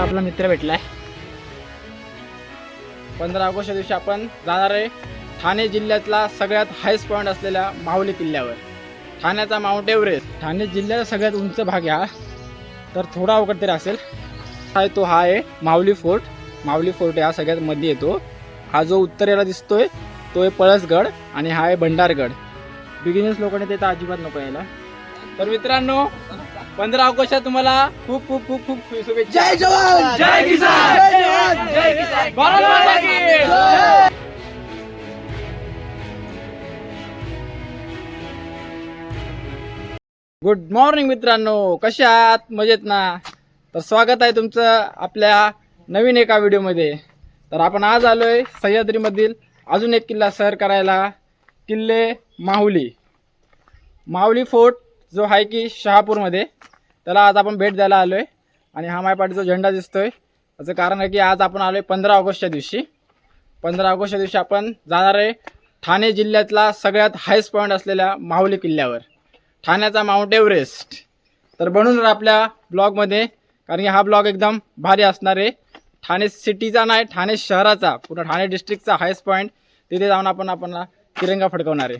आपला आपला मित्र भेटलाय. पंधरा ऑगस्टच्या दिवशी आपण जाणार आहे ठाणे जिल्ह्यातला सगळ्यात हायस्ट पॉईंट असलेल्या माहुली किल्ल्यावर. ठाण्याचा माउंट एव्हरेस्ट ठाणे जिल्ह्याचा सगळ्यात उंच भाग हा. तर थोडा अवघड तरी असेल. हा तो हा आहे माऊली फोर्ट. माऊली फोर्ट हा सगळ्यात मध्ये येतो. हा जो उत्तरेला दिसतोय तो आहे पळसगड आणि हा आहे भंडारगड. बिगिनर्स लोकांनी ते तर अजिबात नको यायला. तर मित्रांनो पंधरा ऑगस्टच्या तुम्हाला खूप खूप खूप खूप शुभेच्छा. जय जवान! जय किसान! जय जवान जय किसान! भारत माता की! गुड मॉर्निंग मित्रांनो कसे आहात? मजेत ना? तर स्वागत आहे तुमचं आपल्या नवीन एका व्हिडिओमध्ये. तर आपण आज आलोय सह्याद्रीमधील अजून एक किल्ला सर करायला किल्ले माहुली. माहुली फोर्ट जो आहे की शहापूरमध्ये. त्याला आज आपण भेट द्यायला आलोय. आणि हा मायपाटीचा पाठीचा झेंडा दिसतोय. त्याचं कारण आहे की आज आपण आलोय पंधरा ऑगस्टच्या दिवशी. पंधरा ऑगस्टच्या दिवशी आपण जाणार आहे ठाणे जिल्ह्यातला सगळ्यात हायस्ट पॉईंट असलेल्या माहुली किल्ल्यावर. ठाण्याचा माउंट एव्हरेस्ट तर बनून राहा आपल्या ब्लॉगमध्ये कारण की हा ब्लॉग एकदम भारी असणार आहे. ठाणे सिटीचा नाही ठाणे शहराचा पूर्ण ठाणे डिस्ट्रिक्टचा हायस्ट पॉईंट तिथे जाऊन आपण आपण तिरंगा फडकवणार आहे.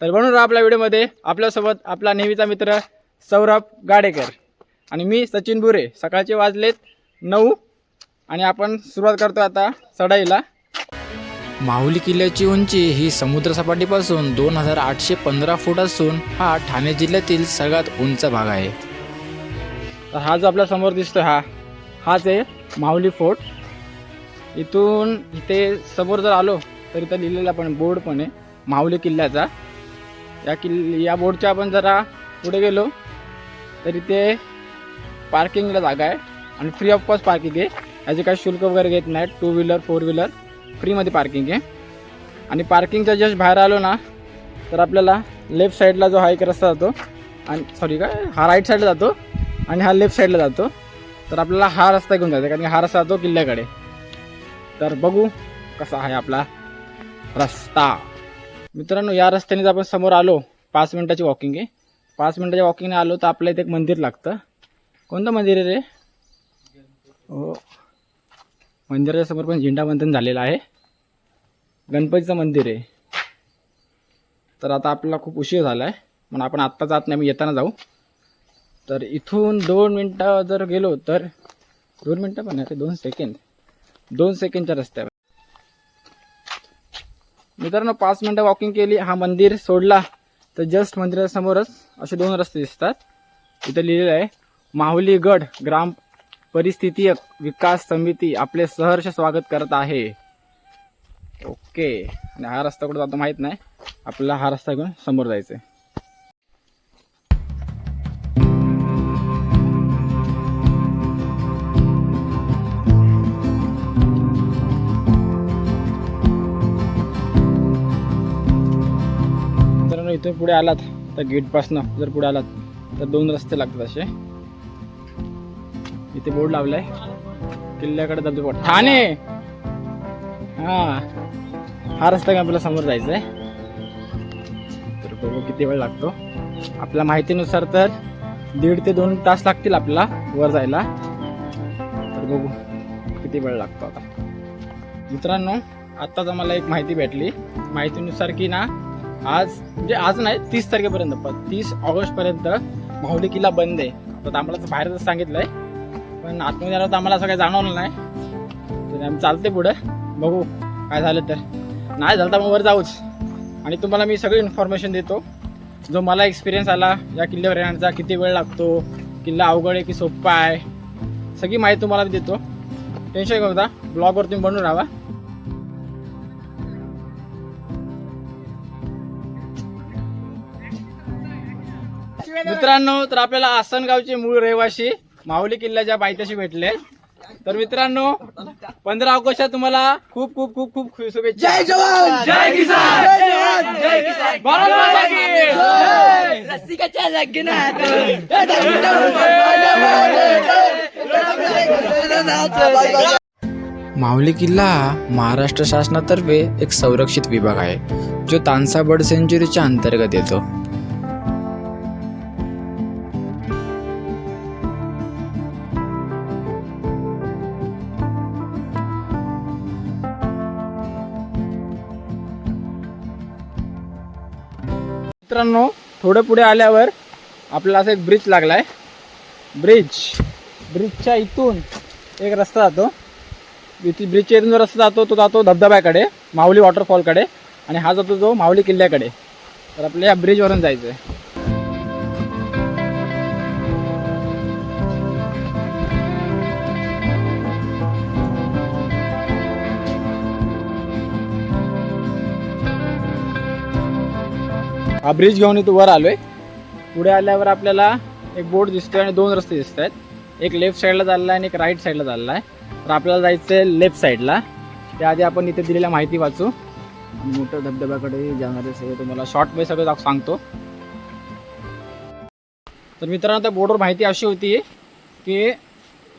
तर बनून राहा आपल्या व्हिडिओमध्ये आपल्यासोबत आपला नेहमीचा मित्र सौरभ गाडेकर. आणि मी सचिन बुरे सकाळचे वाजलेत नऊ आणि आपण सुरुवात करतो आता चढाईला माहुली किल्ल्याची उंची ही समुद्रसपाटीपासून दोन हजार आठशे पंधरा फूट असून हा ठाणे जिल्ह्यातील सगळ्यात उंच भाग आहे. तर हा जो आपल्यासमोर दिसतोय हा हाच आहे माहुली फोर्ट. इथून इथे समोर जर आलो तर इथं लिहिलेला पण बोर्ड पण आहे माहुली किल्ल्याचा. या किल् या बोर्डच्या आपण जरा पुढे गेलो. तर इथे पार्किंगला जागा आहे. आणि फ्री ऑफ कॉस्ट पार्किंग आहे. याचे काही शुल्क वगैरे घेत नाही टू व्हीलर फोर व्हीलर फ्रीमध्ये पार्किंग आहे. आणि पार्किंगच्या जस्ट बाहेर आलो ना तर आपल्याला लेफ्ट साईडला जो हा एक रस्ता जातो आणि सॉरी काय? हा राईट साईडला जातो आणि हा लेफ्ट साईडला जातो. तर आपल्याला हा रस्ता घेऊन जायचा कारण की हा रस्ता जातो किल्ल्याकडे. तर बघू कसा आहे आपला रस्ता. मित्रांनो या रस्त्याने जर आपण समोर आलो. पाच मिनिटाची वॉकिंग आहे. पाच मिनिटाच्या वॉकिंगने आलो तर आपल्या इथे एक मंदिर लागतं. कोणतं मंदिर आहे रे? हो. मंदिराच्या समोर पण झेंडावंदन झालेलं आहे. गणपतीचं मंदिर आहे. तर आता आपल्याला खूप उशीर झाला आहे म्हणून आपण आत्ता जात नाही मी येताना जाऊ. तर इथून दोन मिनटं जर गेलो तर दोन मिनटं पण आहे ते दोन सेकंद दोन सेकंडच्या रस्त्यावर. मित्रांनो पाच मिनटं वॉकिंग केली हा मंदिर सोडला. तर जस्ट मंदिरासमोरच असे दोन रस्ते दिसतात. इथं लिहिलेलं आहे माहुली गड ग्राम परिस्थिती विकास समिती आपले सहर्ष स्वागत करत आहे. ओके आणि हा रस्ता कुठं जातो माहीत नाही. आपल्याला हा रस्ता घेऊन समोर जायचं आहे मित्रांनो पुढे आलात तर गेटपासनं जर पुढे आलात तर दोन रस्ते लागतात असे. इथे बोर्ड लावलाय. किल्ल्याकडे जातो बोर्ड ठाणे! हा. हा रस्ता काय आपल्याला समोर जायचा आहे तर बघू किती वेळ लागतो. आपल्या माहितीनुसार तर दीड ते दोन तास लागतील आपल्याला वर जायला. तर बघू किती वेळ लागतो आता. मित्रांनो आत्ताच आम्हाला एक माहिती भेटली. माहितीनुसार की ना आज म्हणजे आज नाही तीस तारखेपर्यंत पण तीस ऑगस्टपर्यंत माहुली किल्ला बंद आहे. आता आम्हाला बाहेरच सांगितलं आहे पण आतमध्ये आलं तर आम्हाला असं काही जाणवलं नाही. तर आम्ही चालते पुढं बघू काय झालं तर. नाही झालं तर मग वर जाऊच. आणि तुम्हाला मी सगळी इन्फॉर्मेशन देतो. जो मला एक्सपिरियन्स आला या किल्ल्यावर येण्याचा किती वेळ लागतो किल्ला अवघड आहे की सोपा आहे सगळी माहिती तुम्हाला देतो. टेन्शन घेऊ नका ब्लॉगवर तुम्ही बनून राहा. मित्रांनो तर आपल्याला आसनगावचे मूळ रहिवासी माहुली किल्ल्याच्या पायथ्याशी भेटले. तर मित्रांनो पंधरा ऑगस्टच्या तुम्हाला खूप खूप खूप खूप शुभेच्छा. जय जवान! जय किसान! जय जवान! जय किसान! भारत माता की! जय रसिकाच्या लग्नात माहुली किल्ला हा महाराष्ट्र शासनातर्फे एक संरक्षित विभाग आहे जो तानसा बर्ड सेंच्युरीच्या अंतर्गत येतो. मित्रांनो थोडं पुढे आल्यावर आपल्याला असं एक ब्रिज लागला आहे ब्रिज ब्रिजच्या इथून एक रस्ता जातो. इथे ब्रिजच्या इथून जो रस्ता जातो तो जातो धबधब्याकडे माऊली वॉटरफॉलकडे आणि हा जातो जो माऊली किल्ल्याकडे. तर आपल्या या ब्रिजवरून जायचं आहे हा ब्रिज घेऊन इथं वर आलोय. पुढे आल्यावर आपल्याला एक बोर्ड दिसतोय आणि दोन रस्ते दिसत आहेत एक लेफ्ट साईडला चालला आहे आणि एक राईट साईडला चालला आहे तर आपल्याला जायचं आहे लेफ्ट साईडला त्याआधी आपण इथे दिलेल्या माहिती वाचू. मोठ्या धबधब्याकडे जाणारे सगळं तुम्हाला शॉर्टमध्ये सगळं सांगतो. तर मित्रांनो त्या बोर्डवर माहिती अशी होती की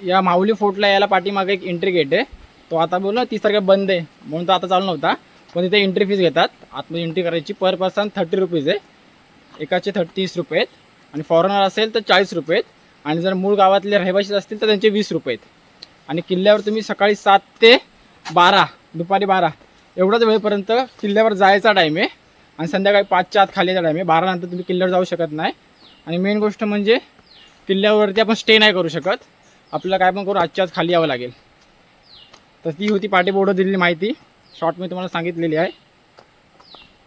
या माऊली फोर्टला यायला पाठीमागे एक एंट्री गेट आहे. तो आता बोल तीस तारखे बंद आहे. म्हणून तो आता चालू नव्हता. पण इथे एंट्री फीज घेतात. आतमध्ये एंट्री करायची पर पर्सन थर्टी रुपीज आहे. एकाचे थर्टी तीस रुपये आहेत. आणि फॉरेनर असेल तर चाळीस रुपये आहेत. आणि जर मूळ गावातले रहिवासी असतील तर त्यांचे वीस रुपये आहेत. आणि किल्ल्यावर तुम्ही सकाळी सात ते बारा दुपारी बारा एवढाच वेळेपर्यंत किल्ल्यावर जायचा टाईम आहे. आणि संध्याकाळी पाचच्या आत खाली टाईम आहे. बारानंतर तुम्ही किल्ल्यावर जाऊ शकत नाही. आणि मेन गोष्ट म्हणजे किल्ल्यावरती आपण स्टे नाही करू शकत. आपल्याला काय पण करू आजच्या आज खाली यावं लागेल. तर ती होती पाठी दिलेली माहिती. शॉर्ट मी तुम्हाला सांगितलेली आहे.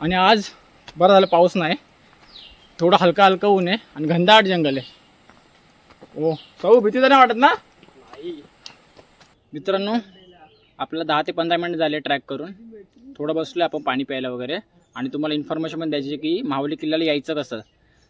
आणि आज बरं झालं पाऊस नाही. थोडं हलका हलका ऊन आहे आणि घनदाट जंगल आहे. ओ सौ भीती तर नाही वाटत ना? मित्रांनो आपल्याला दहा ते पंधरा मिनिट झाले ट्रॅक करून. थोडं बसलो आपण पाणी प्यायला वगैरे. आणि तुम्हाला इन्फॉर्मेशन पण द्यायची की माहुली किल्ल्याला यायचं कसं?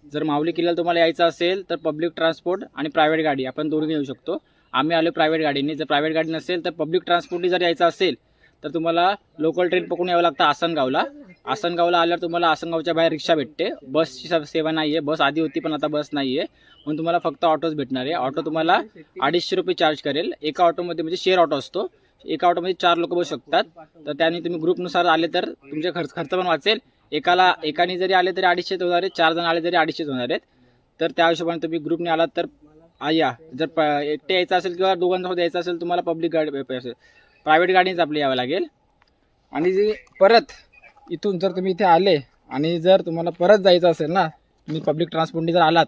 जर माहुली किल्ल्याला तुम्हाला यायचं असेल तर पब्लिक ट्रान्सपोर्ट आणि प्रायव्हेट गाडी आपण दोन्ही येऊ शकतो. आम्ही आलो प्रायव्हेट गाडीने. जर प्रायव्हेट गाडी नसेल तर पब्लिक ट्रान्सपोर्टने जर यायचं असेल तर तुम्हाला लोकल ट्रेन पकडून यावं लागतं आसनगावला. आसनगावला आल्यावर तुम्हाला आसनगावच्या बाहेर रिक्षा भेटते. बसची सेवा नाही आहे बस आधी होती पण आता बस नाही आहे म्हणून तुम्हाला फक्त ऑटोच भेटणार आहे. ऑटो तुम्हाला अडीचशे रुपये चार्ज करेल. एका ऑटोमध्ये म्हणजे शेअर ऑटो असतो. एका ऑटोमध्ये चार लोक बसू शकतात. तर त्याने तुम्ही ग्रुपनुसार आले तर तुमचे खर्च खर्च पण वाचेल. एकाला एकाने जरी आले तरी अडीचशेच होणार आहेत. चार जण आले तरी अडीचशेच होणार आहेत. तर त्या हिशोबाने तुम्ही ग्रुपने आलात तर या. जर प एकटे यायचं असेल किंवा दोघांसोबत यायचं असेल तुम्हाला पब्लिक गाडी प्रायव्हेट गाडीच आपली यावं लागेल. आणि जे परत इथून जर तुम्ही इथे आले आणि जर तुम्हाला परत जायचं असेल ना तुम्ही पब्लिक ट्रान्सपोर्टने जर आलात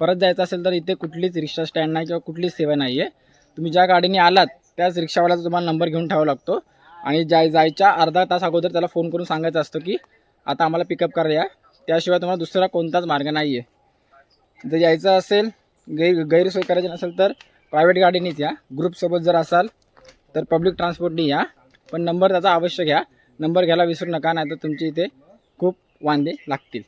परत जायचं असेल तर इथे कुठलीच रिक्षा स्टँड नाही किंवा कुठलीच सेवा नाही आहे तुम्ही ज्या गाडीने आलात त्याच रिक्षावाल्याचा तुम्हाला नंबर घेऊन ठेवावा लागतो. आणि जाय जायच्या अर्धा तास अगोदर त्याला फोन करून सांगायचं असतं की आता आम्हाला पिकअप करा या त्याशिवाय तुम्हाला दुसरा कोणताच मार्ग नाही आहे जर यायचं असेल गैर गैरसोय करायची नसेल तर प्रायव्हेट गाडीनेच या. ग्रुपसोबत जर असाल तर पब्लिक ट्रान्सपोर्टने या. पण नंबर त्याचा अवश्य घ्या. नंबर घ्यायला विसरू नका नाही तर तुमची इथे खूप वांदे लागतील.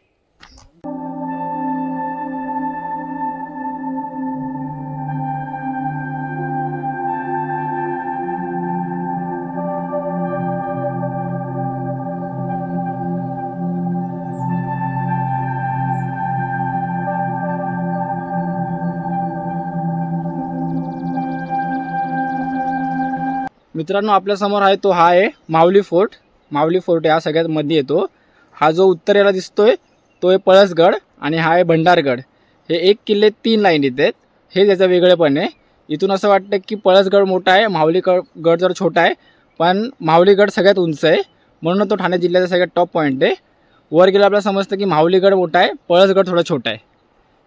मित्रांनो आपल्यासमोर आहे तो हा आहे माऊली फोर्ट. माऊली फोर्ट हा सगळ्यात मध्ये येतो. हा जो उत्तरेला दिसतोय तो आहे पळसगड आणि हा आहे भंडारगड. हे एक किल्ले तीन लाईनीत आहेत. हे त्याचं वेगळेपण आहे. इथून असं वाटतं की पळसगड मोठा आहे माऊली गड जर छोटा आहे पण माऊलीगड सगळ्यात उंच आहे. म्हणून तो ठाणे जिल्ह्याचा सगळ्यात टॉप पॉईंट आहे. वर गेलं आपल्याला समजतं की माऊलीगड मोठा आहे पळसगड थोडा छोटा आहे.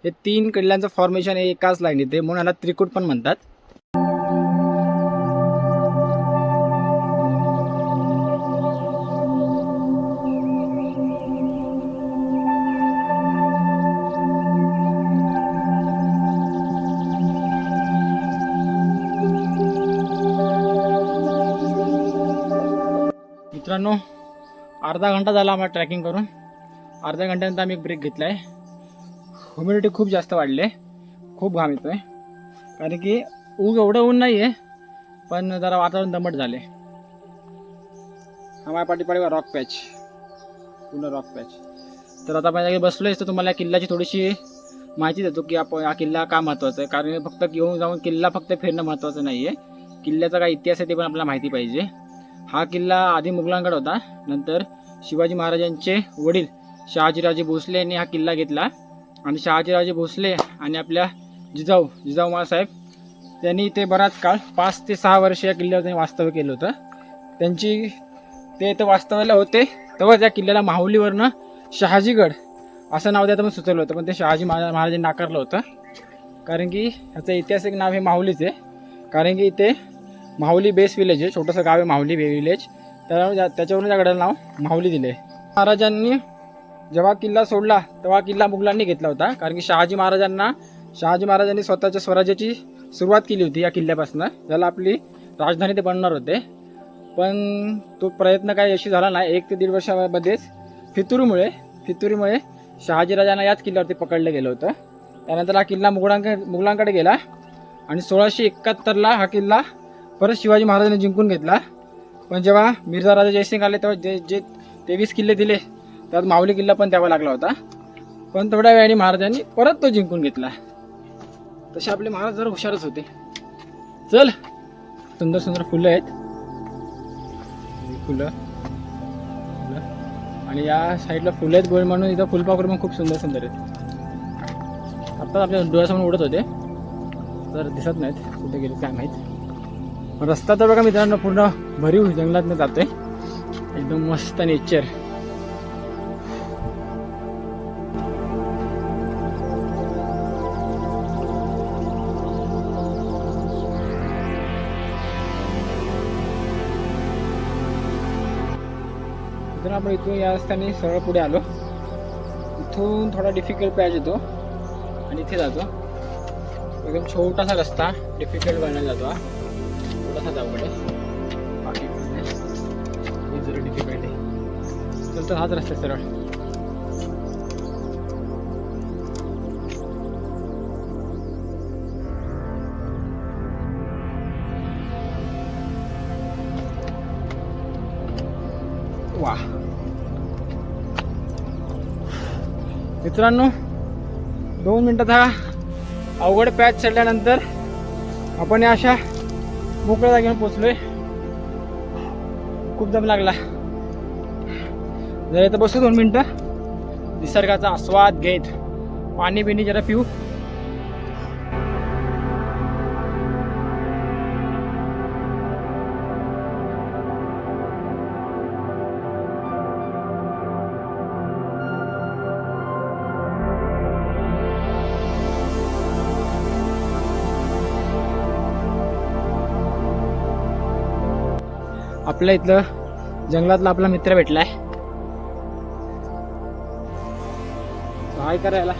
हे तीन किल्ल्यांचं फॉर्मेशन हे एकाच लाईन येते म्हणून याला त्रिकूट पण म्हणतात. मित्रांनो अर्धा घंटा झाला आम्हाला ट्रॅकिंग करून. अर्ध्या घंट्यानंतर आम्ही एक ब्रेक घेतला आहे ह्युमिडिटी खूप जास्त वाढली आहे खूप घाम येतो आहे कारण की ऊग एवढं ऊन नाही आहे पण जरा वातावरण दमट झाले आम्हाला माझ्या पाठीपाठी रॉक पॅच पूर्ण रॉक पॅच तर आता आपण बसलो आहे तर तुम्हाला किल्ल्याची थोडीशी माहिती देतो की आपण हा किल्ला का महत्त्वाचा आहे. कारण फक्त येऊन जाऊन किल्ला फक्त फिरणं महत्त्वाचं नाही आहे किल्ल्याचा काय इतिहास आहे ते पण आपल्याला माहिती पाहिजे. हा किल्ला आधी मुघलांकडे होता. नंतर शिवाजी महाराजांचे वडील शहाजीराजे भोसले यांनी हा किल्ला घेतला. आणि शहाजीराजे भोसले आणि आपल्या जिजाऊ जिजाऊ मासाहेब त्यांनी इथे बराच काळ पाच ते सहा वर्ष या किल्ल्यावर त्यांनी वास्तव्य केलं होतं. त्यांची ते इथं वास्तव्याला होते तेव्हाच त्या किल्ल्याला माहुलीवरनं शहाजीगड असं नाव द्यायचं पण सुचवलं होतं. पण ते शहाजी महाराज महाराजांनी नाकारलं होतं. कारण की ह्याचं ऐतिहासिक नाव हे माहुलीच आहे. कारण की इथे माहुली बेस विलेज आहे छोटंसं गाव आहे माहुली बे विलेज. तर त्याच्यावरून त्या गडाला नाव माहुली दिले महाराजांनी जेव्हा किल्ला सोडला तेव्हा किल्ला मुघलांनी घेतला होता. कारण की शहाजी महाराजांना शहाजी महाराजांनी स्वतःच्या स्वराज्याची सुरुवात केली होती या किल्ल्यापासून. ज्याला आपली राजधानी ते बनणार होते. पण तो प्रयत्न काही यशस्वी झाला नाही. एक ते दीड वर्षामध्येच फितुरीमुळे फितुरीमुळे शहाजीराजांना याच किल्ल्यावरती पकडलं गेलं होतं. त्यानंतर हा किल्ला मुघलांक मुघलांकडे गेला. आणि सोळाशे एकाहत्तरला हा किल्ला परत शिवाजी महाराजांनी जिंकून घेतला. पण जेव्हा मिर्झा राजा जयसिंग आले तेव्हा जे जे तेवीस किल्ले दिले त्यात माऊली किल्ला पण द्यावा लागला होता. पण थोड्या वेळाने महाराजांनी परत तो जिंकून घेतला. तसे आपले महाराज जरा हुशारच होते. चल. सुंदर सुंदर फुलं आहेत. फुलं. आणि या साईडला फुलं आहेत गोळ म्हणून इथं फुलपाखरू पण खूप सुंदर सुंदर आहेत. आत्ताच आपल्या डोळ्यासमोर उडत होते. तर दिसत नाहीत. कुठे गेले काय माहीत. रस्ता तर बघा मित्रांनो पूर्ण भरीव जंगलातनं जातोय. एकदम मस्त नेचर तर आपण इथून या रस्त्याने सरळ पुढे आलो. इथून थोडा डिफिकल्ट पॅच येतो. आणि इथे जातो. एकदम छोटासा रस्ता डिफिकल्ट बनायला जातो हा. छोटासा जाऊकडे बाकी हे जरा डिफिकल्ट आहे चल तर हाच रस्ता सरळ. वा. मित्रांनो दोन मिनिटात हा अवघड पॅच चढल्यानंतर आपण या अशा मोकळ्या जागेवर पोचलोय खूप दम लागला. जरा इथं बसू दोन मिनटं. निसर्गाचा आस्वाद घेत. पाणी बिणी जरा पिऊ. आपल्या इथलं जंगलातला आपला मित्र भेटलाय. काय करायला.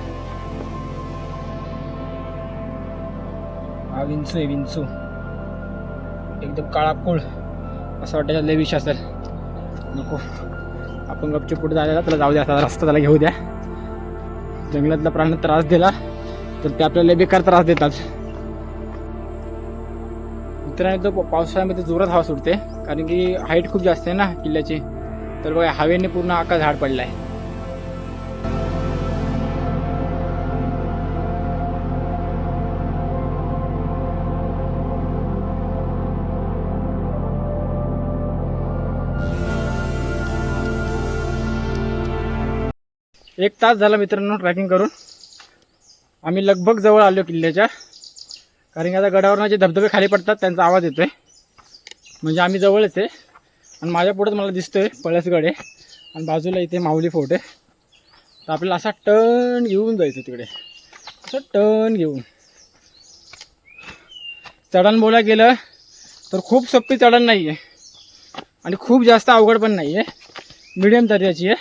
हा विंचू आहे विंचू. एकदम काळा कुळ. असं वाटायचं लय विष असेल. नको. आपण गपचूप पुढे जायला त्याला जाऊ द्या. आता रस्ता त्याला घेऊ द्या. जंगलातल्या प्राण्यात त्रास दिला तर ते आपल्याला बेकार त्रास देतात. मित्रांनो तो पावसाळ्यामध्ये जोरात हवा सुटते. कारण की हाईट खूप जास्त आहे ना किल्ल्याची. तर बघा हवेने पूर्ण आका झाड पडला आहे. एक तास झाला मित्रांनो ट्रॅकिंग करून. आम्ही लगभग जवळ आलो किल्ल्याच्या. कारण की आता गडावरनं जे धबधबे खाली पडतात त्यांचा आवाज येतोय. म्हणजे आम्ही जवळच आहे. आणि माझ्या पुढेच मला दिसतोय पळसगड आहे. आणि बाजूला इथे माऊली फोर्ट आहे. तर आपल्याला असा टर्न घेऊन जायचं तिकडे. असं टर्न घेऊन. चढण बोला गेलं तर खूप सोपी चढण नाही आहे आणि खूप जास्त अवघड पण नाही आहे मिडियम दर्जाची आहे.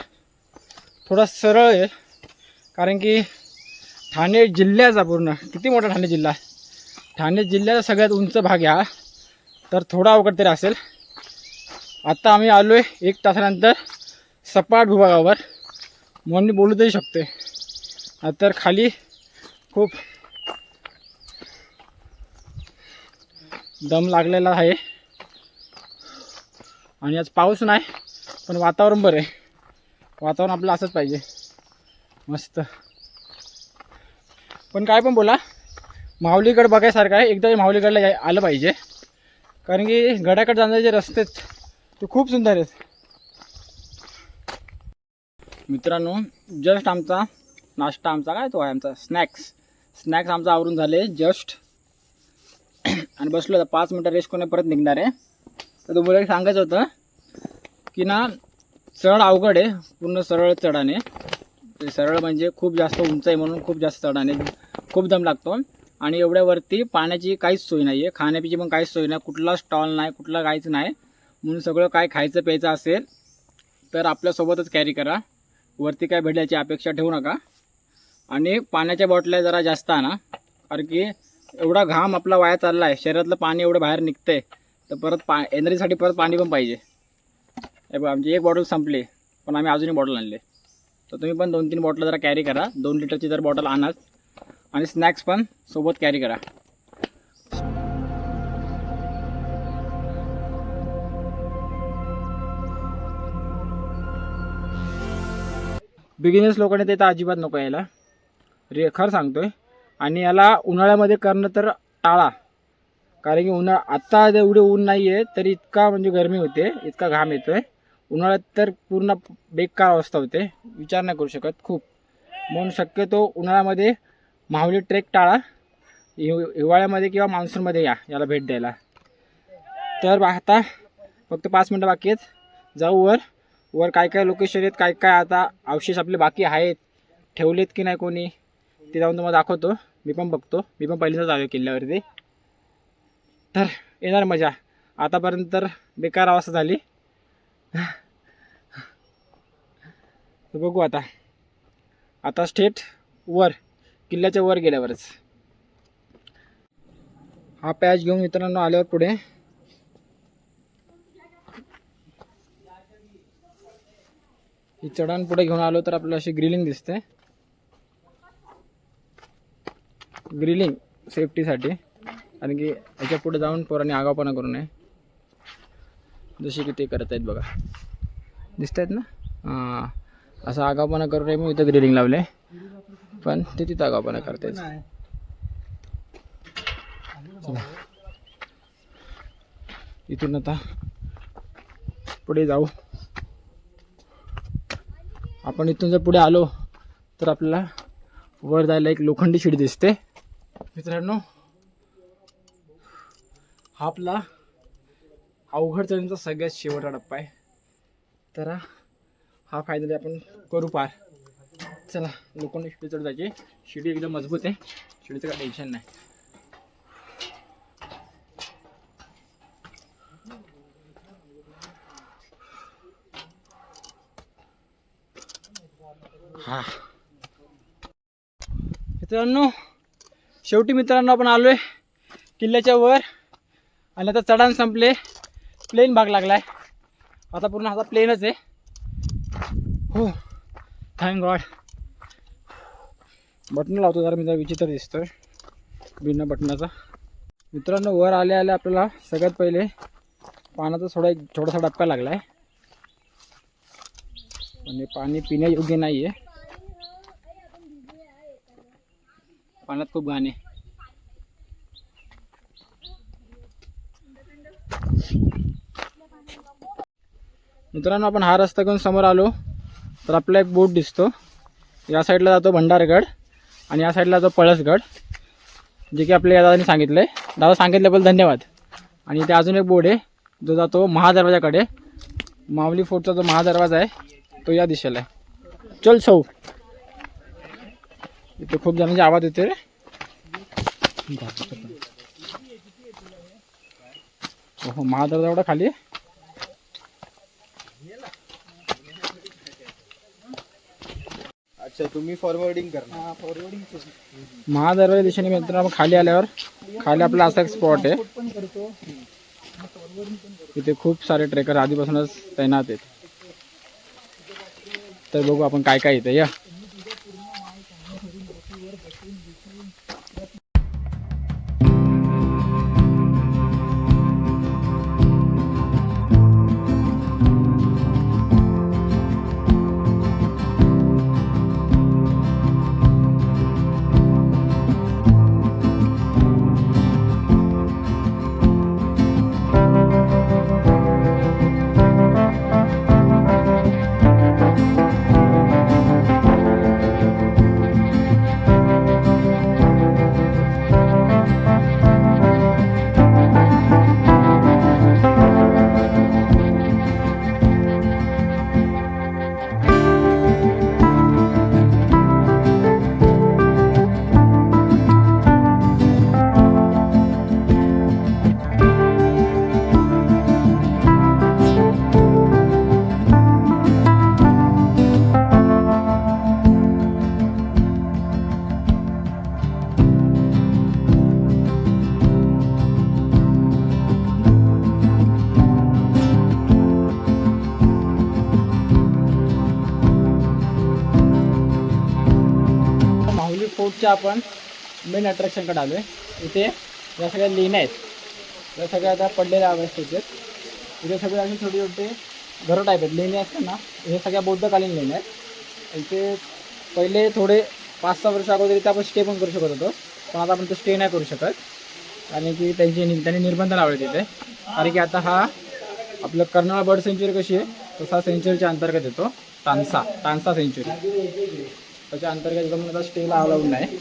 थोडा सरळ आहे. कारण की ठाणे जिल्ह्याचा पूर्ण. किती मोठा ठाणे जिल्हा? आहे ठाणे जिल्ह्याचा सगळ्यात उंच भाग आहे हा. तर थोडा अवघड तरी असेल. आत्ता आम्ही आलो आहे एक तासानंतर सपाट भूभागावर. म्हणून मी बोलू तरी शकते तर खाली खूप दम लागलेला आहे. आणि आज पाऊस नाही पण वातावरण बरं आहे. वातावरण आपलं असंच पाहिजे. मस्त. पण काय पण बोला माऊलीगड बघायसारखं आहे. एकदा माऊलीगडला आलं पाहिजे. कारण की गडाकडे जाणारे जे रस्ते ते खूप सुंदर आहेत. मित्रांनो जस्ट आमचा नाश्ता आमचा काय तो आहे आमचा? स्नॅक्स स्नॅक्स आमचा आवरून झाले जस्ट आणि बसलो आता पाच मिनटं रेस्ट कोणी परत निघणार आहे. तर तुम्हाला सांगायचं होतं की ना चढ अवघड आहे पूर्ण सरळ चढाने. ते सरळ म्हणजे खूप जास्त उंच आहे म्हणून खूप जास्त चढाने खूप दम लागतो. आणि एवढ्यावरती पाण्याची काहीच सोय नाही आहे खाण्यापिची पण काहीच सोय नाही. कुठला स्टॉल नाही कुठला काहीच नाही. म्हणून सगळं काय खायचं प्यायचं असेल तर आपल्यासोबतच कॅरी करा. वरती काय भेटल्याची अपेक्षा ठेवू नका. आणि पाण्याच्या बॉटल्या जरा जास्त आणा. कारण की एवढा घाम आपला वाया चालला आहे शरीरातलं पाणी एवढं बाहेर निघतंय. तर परत पा एनर्जीसाठी परत पाणी पण पाहिजे. हे बघा आमची एक बॉटल संपली. पण आम्ही अजूनही बॉटल आणले. तर तुम्ही पण दोन तीन बॉटल जरा कॅरी करा. दोन लिटरची जर बॉटल आणाच आणि स्नॅक्स पण सोबत कॅरी करा. बिगिनर्स लोकांनी ते तर अजिबात नको यायला. रे खरं सांगतोय. आणि याला उन्हाळ्यामध्ये करणं तर टाळा. कारण की उन्हाळा आत्ता एवढे ऊन नाही आहे तरी इतका म्हणजे गरमी होते इतका घाम येतोय. उन्हाळ्यात तर पूर्ण बेकार अवस्था होते. विचार नाही करू शकत खूप. म्हणून शक्यतो उन्हाळ्यामध्ये माहुली ट्रेक टाळा. हिव हिवाळ्यामध्ये किंवा मान्सूनमध्ये या याला भेट द्यायला. तर आता फक्त पाच मिनटं बाकी आहेत. जाऊ वर. वर काय काय लोकेशन आहेत काय काय आता अवशेष आपले बाकी आहेत. ठेवलेत की नाही कोणी ते जाऊन तुम्हाला दाखवतो. मी पण बघतो. मी पण पहिल्यांदाच आलो किल्ल्यावरती. तर येणार मजा. आतापर्यंत तर बेकार अवस्था झाली. बघू आता. आता स्टेट वर. किल्ल्याच्या वर गेल्यावरच. हा पॅच घेऊन मित्रांनो आल्यावर पुढे. ही चढण पुढे घेऊन आलो तर आपल्याला अशी ग्रिलिंग दिसते. ग्रिलिंग सेफ्टीसाठी. कारण की याच्यापुढे जाऊन पोरांनी आगावपणा करू नये. जसे की ते करत आहेत बघा. दिसत आहेत ना? हां. असं आगावपणा करू नये मी इथं ग्रिलिंग लावले पण ते तिथं आगावपणा चला. इथून आता पुढे जाऊ. आपण इथून जर पुढे आलो तर आपल्याला वर जायला एक लोखंडी शिडी दिसते. मित्रांनो हा आपला अवघड चढण्याचा सगळ्यात शेवटचा टप्पा आहे. तर हा फायनली आपण करू पार. चला लोकांनी शिडी चढ जायची. शिडी एकदम मजबूत आहे. शिडीचं काय टेन्शन नाही. हा. मित्रांनो शेवटी मित्रांनो आपण आलोय किल्ल्याच्या वर. आणि आता चढाण संपले. प्लेन भाग लागलाय. आता पूर्ण आता प्लेनच आहे. हो. थँक गॉड बटन लावतो जरा मी जरा विचित्र दिसतोय. बिना बटनाचा. मित्रांनो वर आले आले आपल्याला सगळ्यात पहिले पाण्याचा थोडा एक थोडासा डबका लागला आहे आणि पाणी पिण्यायोग्य नाही आहे पाण्यात खूप घाण आहे. मित्रांनो आपण हा रस्ता घेऊन समोर आलो तर आपला एक बोट दिसतो. या साईडला जातो भंडारगड. आणि या साईडला जातो पळसगड जे की आपल्या या दादाने सांगितलं आहे दादा सांगितल्याबद्दल धन्यवाद. आणि इथे अजून एक बोर्ड आहे जो जातो महादरवाजाकडे. माऊली फोर्टचा जो महादरवाजा आहे तो या दिशेला आहे. चल सौ. इथे खूप जणांचे आवाज येते रे. हो महादरवाजा एवढा खाली आहे? अच्छा तुम्ही फॉरवर्डिंग करणार. महादरवाजा दिशेने मित्रांनो खाली आल्यावर खाली आपला असा एक स्पॉट आहे. तिथे खूप सारे ट्रेकर आधीपासूनच तैनात आहेत. तर बघू आपण काय काय इथे या. ट्रेकच्या आपण मेन अट्रॅक्शनकडे आलो आहे इथे या सगळ्या लेण्या आहेत या सगळ्या आता पडलेल्या अवस्थेत आहेत. इथे सगळे असे छोटे छोटे घरं टाईप आहेत. लेणी असतात ना हे सगळ्या बौद्धकालीन लेण्या आहेत. इथे पहिले थोडे पाच सहा वर्ष अगोदर इथे आपण स्टे पण करू शकत होतो. पण आता आपण तो स्टे नाही करू शकत. कारण की त्यांचे त्यांनी निर्बंध लावले तिथे कारण की आता हा आपलं कर्नाळा बर्ड सेंच्युरी कशी आहे तसा सेंच्युरीच्या अंतर्गत येतो. तानसा. तानसा सेंच्युरी त्याच्या अंतर्गत जमून आता स्टेला अलाउड नाही.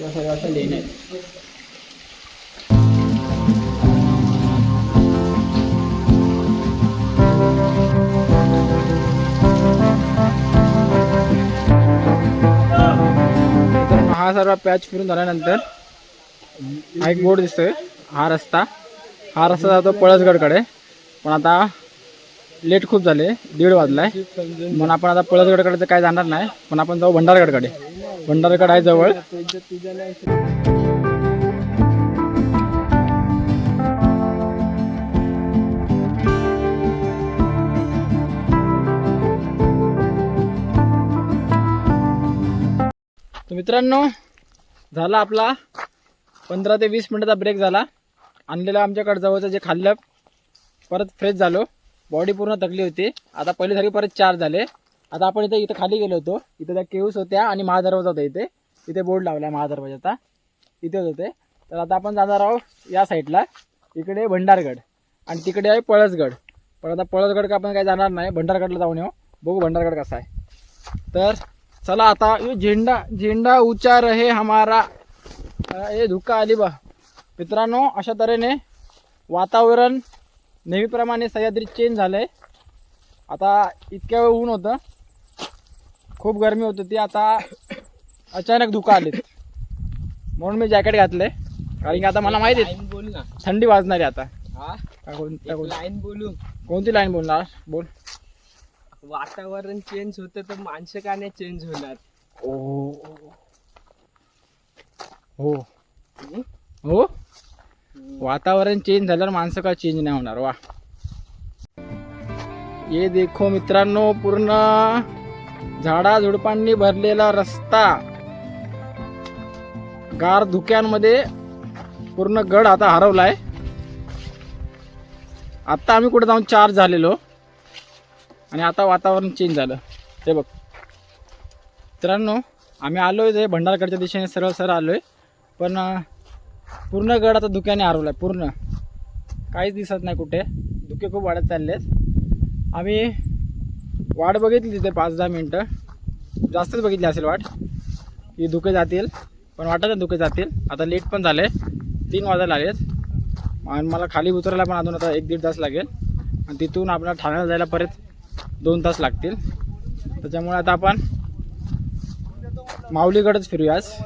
या सगळ्या लेण्या आहेत. हा सर्व पॅच फिरून झाल्यानंतर हा एक बोर्ड दिसतोय. हा रस्ता. हा रस्ता जातो पळसगडकडे. पण आता लेट खूप झाले दीड वाजलाय. म्हणून आपण आता पळसगडकडे तर काय जाणार नाही पण आपण जाऊ भंडारगडकडे. भंडारगड आहे जवळ. तर मित्रांनो झाला आपला पंधरा ते वीस मिनिटाचा ब्रेक झाला. आणलेलं आमच्याकडे जवळचं जे खाल्लं परत फ्रेश झालो. बॉडी पूर्ण थकली होती. आता पहिल्यासारखी परत चार झाले. आता आपण इथे इथं खाली गेलो होतो. इथं त्या केव्स होत्या आणि महादरवाजा होता इथे. इथे बोर्ड लावला आहे महादरवाजाचा इथेच होते तर आता आपण जाणार आहोत या साईडला इकडे भंडारगड आणि तिकडे आहे पळसगड. पण आता पळसगड का आपण काय जाणार नाही. भंडारगडला जाऊन येऊ. बघू भंडारगड कसा आहे. तर चला आता झेंडा झेंडा उचार हे हमारा. हे धुका आली बा मित्रांनो अशा तऱ्हेने वातावरण नेहमीप्रमाणे सह्याद्रीत चेंज झालं आहे आता इतक्या वेळ ऊन होतं. खूप गरमी होत होती आता अचानक धुका आलीत. म्हणून मी जॅकेट घातलंय. कारण की आता मला माहिती आहे बोल ना. थंडी वाजणार आहे आता. हा? कोण- लाईन बोलू कोणती लाईन बोलणार? बोल. वातावरण चेंज होतं तर माणसं का नाही चेंज होणार? ओ. हो. हो? वातावरण चेंज झाल्यावर माणसं का चेंज नाही होणार वा. ये देखो मित्रांनो पूर्ण झाडा झुडपांनी भरलेला रस्ता. गार धुक्यांमध्ये पूर्ण गड आता हरवलाय. आता आम्ही कुठे जाऊन चार्ज झालेलो आणि आता वातावरण चेंज झालं. ते बघ. मित्रांनो आम्ही आलो आहे भंडारकडच्या दिशेने सरळ सरळ आलो आहे पण पूर्ण गड आता धुक्याने हरवला आहे पूर्ण. काहीच दिसत नाही कुठे. धुके खूप वाढत चालले आहेत आम्ही वाट बघितली तिथे पाच दहा मिनटं. जास्तच बघितली असेल वाट की धुके जातील पण वाटत नाही धुके जातील. आता लेट पण झाले तीन वाजायला आलेत आणि मला खाली उतरायला पण अजून आता एक दीड तास लागेल. आणि तिथून आपल्याला ठाण्याला जायला परत दोन तास लागतील. त्याच्यामुळे आता आपण माऊलीगडच फिरूयाच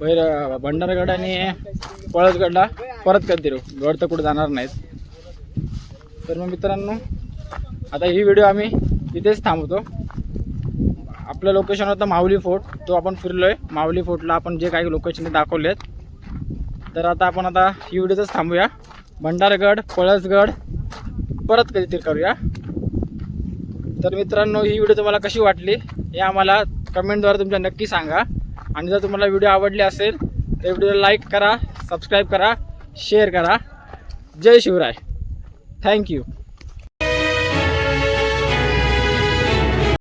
पहिलं बैर भंडारगड आणि पळसगडला परत कधी गड तर कुठं जाणार नाहीत. तर मग मित्रांनो आता ही व्हिडिओ आम्ही इथेच थांबवतो. आपलं लोकेशन होतं माऊली फोर्ट. तो आपण फिरलो आहे माऊली फोर्टला आपण जे काही लोकेशन दाखवले आहेत तर आता आपण आता ही व्हिडिओच थांबूया. भंडारगड पळसगड परत कधीतरी करूया. तर मित्रांनो ही व्हिडिओ तुम्हाला कशी वाटली हे आम्हाला कमेंटद्वारे तुमच्या नक्की सांगा. आणि जर तुम्हाला व्हिडिओ आवडले असेल तर व्हिडिओला लाईक करा सबस्क्राईब करा शेअर करा. जय शिवराय. थँक्यू